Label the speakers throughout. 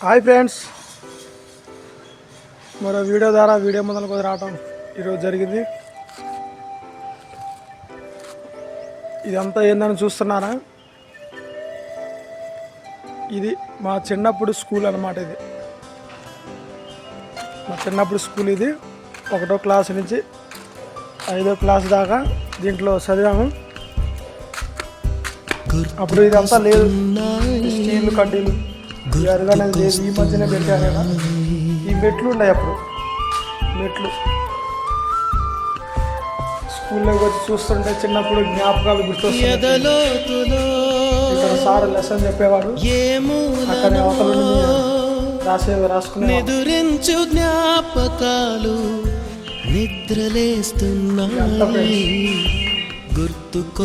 Speaker 1: Hi friends. మరో video ద్వారా video మొదలుకొని రావటం ఈరోజు జరిగింది. ఇదంతా ఏందని చూస్తున్నారా? ఇది మా చిన్నప్పుడు స్కూల్ అన్నమాట ఇది. మా చిన్నప్పుడు స్కూల్ ఇది. ఒకటో క్లాస్ నుంచి ఐదో క్లాస్ దాకా దీంట్లో చదివాము. అప్పుడు ఇదంతా లేదు. ఈ స్టీల్ కడ్డీలు ఈ అరుగు అనేది లేదు ఈ మధ్యనే పెట్టారు కదా. ఈ మెట్లు ఉన్నాయి అప్పుడు. మెట్లు. స్కూల్లోకి వచ్చి చూస్తుంటే చిన్నప్పుడు జ్ఞాపకాలు గుర్తొస్తాయి సార్ లెసన్ చెప్పేవాడు అక్కడ అవతల రాసే రాసుకునే
Speaker 2: జ్ఞాపకాలు నిద్రలేస్తున్నాయి.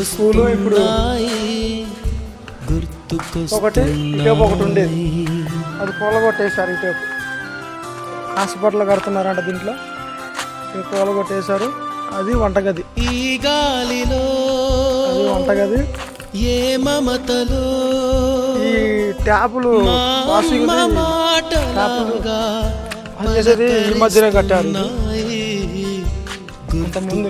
Speaker 1: స్కూలు ఇప్పుడు
Speaker 2: గుర్తుకొస్తున్నాయి
Speaker 1: ఒకటి ఇటేపు ఒకటి ఉండేది. అది కూలగొట్టేశారు ఇటేపు హాస్పిటల్ కడుతున్నారంట దీంట్లో. ఇది కూలగొట్టేశారు. అది వంటగది.
Speaker 2: ఈ గాలిలో
Speaker 1: అది వంటగది.
Speaker 2: ఏ మమతలో
Speaker 1: ఈ ట్యాపులు వాషింగ్ ఈ మధ్యనే కట్టారు. అంత ముందు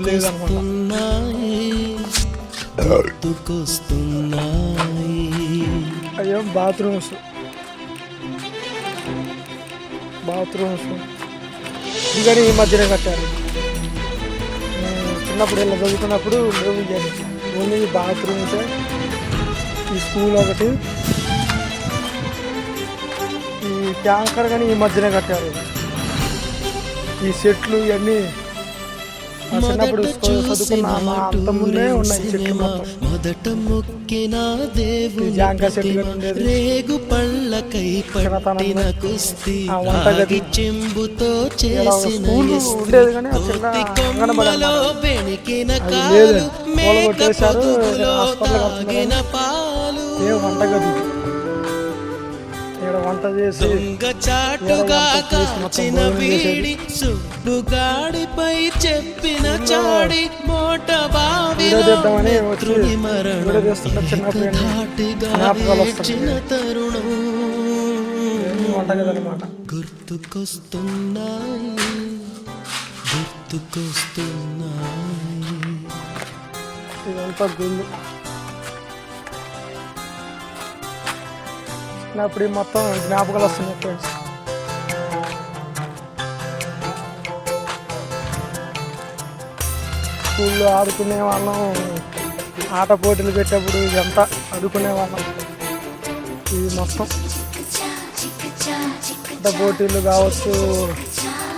Speaker 2: గుర్తుకొస్తున్నాయి.
Speaker 1: అయ్యో బాత్రూమ్స్. బాత్రూమ్స్. ఇవన్నీ కానీ ఈ మధ్యనే కట్టారు. చిన్నప్పుడు ఇలా చదువుకున్నప్పుడు మేము ఓన్లీ బాత్రూమ్స్. ఈ స్కూల్ ఒకటి. ఈ ట్యాంకర్ కానీ ఈ మధ్యనే కట్టారు. ఈ సెట్లు ఇవన్నీ చిన్నప్పుడు చదువుకున్న మా అంత ముందే ఉన్నాయి చెట్లు
Speaker 2: మొదట మొక్కిన దేవుని
Speaker 1: చెట్లు ఉండేది
Speaker 2: రేగు పళ్ళకై పట్టిన కుస్తీ. ఆగి చెంబుతో చేసిన.
Speaker 1: ఉండేది కానీ చిన్న
Speaker 2: కాలు. మేక పొదుగులో తాగిన పాలు.
Speaker 1: ఏ వంటగది ఇక్కడ వంట చేసి
Speaker 2: చాటుగా కాచిన. వీడి సుబ్బుగాడిపై చెప్పిన చాడి మోట బావిలో
Speaker 1: వీడియో తీద్దామని వచ్చి
Speaker 2: మిత్రుని
Speaker 1: వీడియో
Speaker 2: మరణం
Speaker 1: తీస్తున్న చిన్నప్పుడు ఎన్ని
Speaker 2: ధాటిగా
Speaker 1: జ్ఞాపకాలు
Speaker 2: వేచిన
Speaker 1: వస్తున్నాయి.
Speaker 2: తరుణం గుర్తుకొస్తున్నాయి గుర్తుకొస్తున్నాయి
Speaker 1: ఇదంతా గుళ్ళు చిన్నప్పుడు ఈ మొత్తం జ్ఞాపకాలు వస్తున్నాయి ఫ్రెండ్స్ స్కూల్లో ఆడుకునే వాళ్ళం ఆట పోటీలు పెట్టేప్పుడు ఇదంతా ఆడుకునే వాళ్ళం. ఇది మొత్తం ఆట పోటీలు కావచ్చు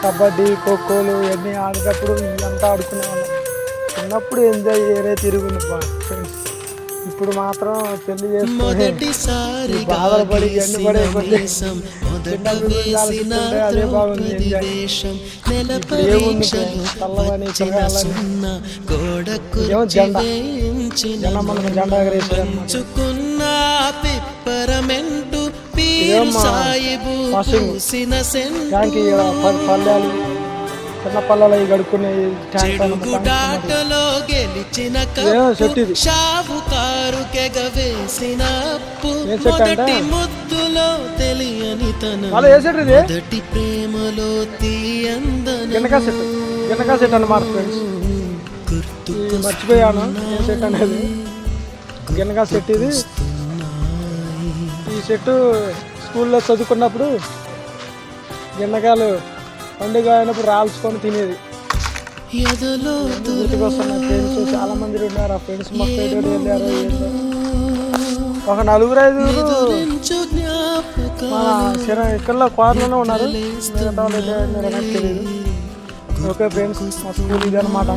Speaker 1: కబడ్డీ ఖోఖోలు ఇవన్నీ ఆడేటప్పుడు ఇదంతా ఆడుకునే వాళ్ళం. చిన్నప్పుడు ఎంజాయ్ ఏరే తిరుగుంది ఫ్రెండ్స్ ఇప్పుడు మాత్రం పెళ్ళి చేసుకొని బాధలు పడి అదే బాగుంది ఏముంది చల్లవని ఏమో జెండా. జెండా
Speaker 2: పిప్పరమెంటు
Speaker 1: పల్లెలు. చిన్న పల్లెలు.
Speaker 2: చెడుగుడాటలో గెలిచిన. షావుకారు? మొదటి ముద్దులో తెలియని తన. మొదటి ప్రేమలో
Speaker 1: సెట్ సెట్ అన్నమాట ఫ్రెండ్స్. మర్చిపోయాను ఏ సెట్ అనేది. సెట్ ఇది. ఈ చెట్టు స్కూల్లో చదువుకున్నప్పుడు గిన్నకాయలు పండుగ అయినప్పుడు రాల్చుకొని తినేది. గుర్తుకొస్తున్న ఫ్రెండ్స్ చాలా మంది ఉన్నారు. ఆ ఫ్రెండ్స్ మొత్తం ఎటు వెళ్ళారు. ఒక నలుగురు ఐదుగురు మన చిర ఇక్కడ కార్లోనే ఉన్నారు. నాకు తెలియదు ఓకే ఫ్రెండ్స్ మా స్కూల్ ఇది అనమాట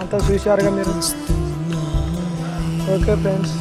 Speaker 1: అంతా చూశారుగా మీరు. Okay friends